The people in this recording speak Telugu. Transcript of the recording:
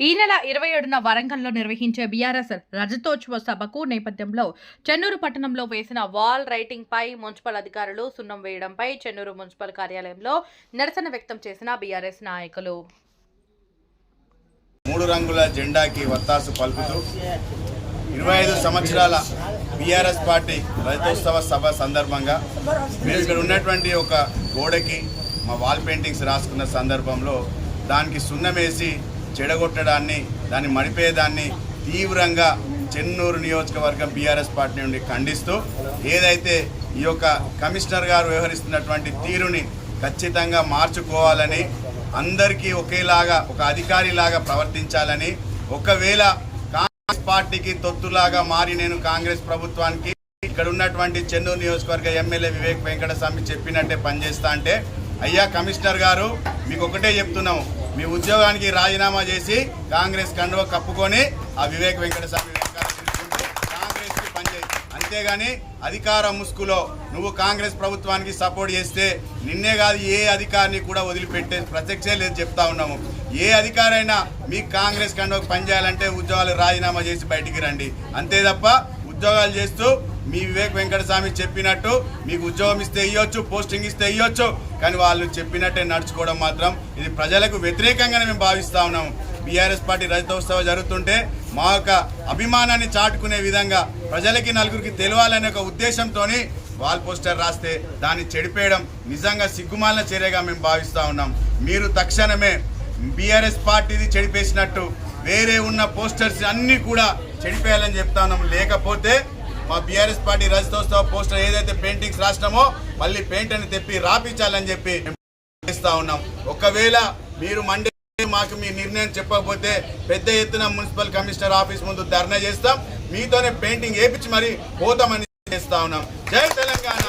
ఈ నెల ఇరవై ఏడున వరంగల్లో నిర్వహించే బీఆర్ఎస్ రజతోత్సవ సభకు నేపథ్యంలో చెన్నూరు పట్టణంలో వేసిన వాల్ రైటింగ్ పై మున్సిపల్ అధికారులు సున్నం వేయడంపై చెన్నూరు మున్సిపల్ కార్యాలయంలో నిరసన వ్యక్తం చేసిన బీఆర్ఎస్ నాయకులు. మూడు రంగుల జెండాకి వత్తాసు పలుకుతూ ఇరవై ఐదు సంవత్సరాల బీఆర్ఎస్ పార్టీ రజతోత్సవ సభ సందర్భంగా మీరు ఇక్కడ ఉన్నటువంటి ఒక గోడకి మా వాల్ పెయింటింగ్స్ రాసుకున్న సందర్భంలో దానికి సున్నం వేసి చెడగొట్టడాన్ని దాన్ని మడిపేదాన్ని తీవ్రంగా చెన్నూరు నియోజకవర్గం బీఆర్ఎస్ పార్టీ నుండి ఖండిస్తూ ఏదైతే ఈ యొక్క కమిషనర్ గారు వ్యవహరిస్తున్నటువంటి తీరుని ఖచ్చితంగా మార్చుకోవాలని అందరికీ ఒకేలాగా ఒక అధికారిలాగా ప్రవర్తించాలని ఒకవేళ కాంగ్రెస్ పార్టీకి తొత్తులాగా మారి నేను కాంగ్రెస్ ప్రభుత్వానికి ఇక్కడ ఉన్నటువంటి చెన్నూరు నియోజకవర్గ ఎమ్మెల్యే వివేక్ వెంకటస్వామి చెప్పినట్టే పనిచేస్తా అంటే అయ్యా కమిషనర్ గారు మీకు ఒకటే చెప్తున్నాము మీ ఉద్యోగానికి రాజీనామా చేసి కాంగ్రెస్ కండువ కప్పుకొని ఆ వివేక్ వెంకటస్వామి స్వామి కాంగ్రెస్కి పనిచేయి అంతేగాని అధికార ముసుగులో నువ్వు కాంగ్రెస్ ప్రభుత్వానికి సపోర్ట్ చేస్తే నిన్నే కాదు ఏ అధికారిని కూడా వదిలిపెట్టే ప్రత్యక్షే లేదు చెప్తా ఉన్నాము. ఏ అధికారైనా మీకు కాంగ్రెస్ కండువకు పనిచేయాలంటే ఉద్యోగాలు రాజీనామా చేసి బయటికి రండి. అంతే తప్ప ఉద్యోగాలు చేస్తూ మీ వివేక్ వెంకటస్వామి చెప్పినట్టు మీకు ఉద్యోగం ఇస్తే ఇవ్వచ్చు పోస్టింగ్ ఇస్తే ఇవ్వచ్చు కానీ వాళ్ళు చెప్పినట్టే నడుచుకోవడం మాత్రం ఇది ప్రజలకు వ్యతిరేకంగానే మేము భావిస్తా ఉన్నాము. బీఆర్ఎస్ పార్టీ రజతోత్సవం జరుగుతుంటే మా యొక్క అభిమానాన్ని చాటుకునే విధంగా ప్రజలకి నలుగురికి తెలియాలనే ఒక ఉద్దేశంతో వాల్ పోస్టర్ రాస్తే దాన్ని చెడిపేయడం నిజంగా సిగ్గుమాలిన చర్యగా మేము భావిస్తూ ఉన్నాం. మీరు తక్షణమే బీఆర్ఎస్ పార్టీది చెడిపేసినట్టు వేరే ఉన్న పోస్టర్స్ అన్నీ కూడా చెడిపేయాలని చెప్తా ఉన్నాం లేకపోతే మా బీఆర్ఎస్ పార్టీ రజతోత్సవ పోస్టర్ ఏదైతే పెయింటింగ్స్ రాసినామో మళ్ళీ పెయింట్ అని తెప్పి రాపించాలని చెప్పి ఇస్తా ఉన్నాం. ఒకవేళ మీరు మండే మాకు మీ నిర్ణయం చెప్పకపోతే పెద్ద ఎత్తున మున్సిపల్ కమిషనర్ ఆఫీస్ ముందు ధర్నా చేస్తాం. మీతోనే పెయింటింగ్ వేపించి మరి పోతామని చేస్తా ఉన్నాం. జై తెలంగాణ!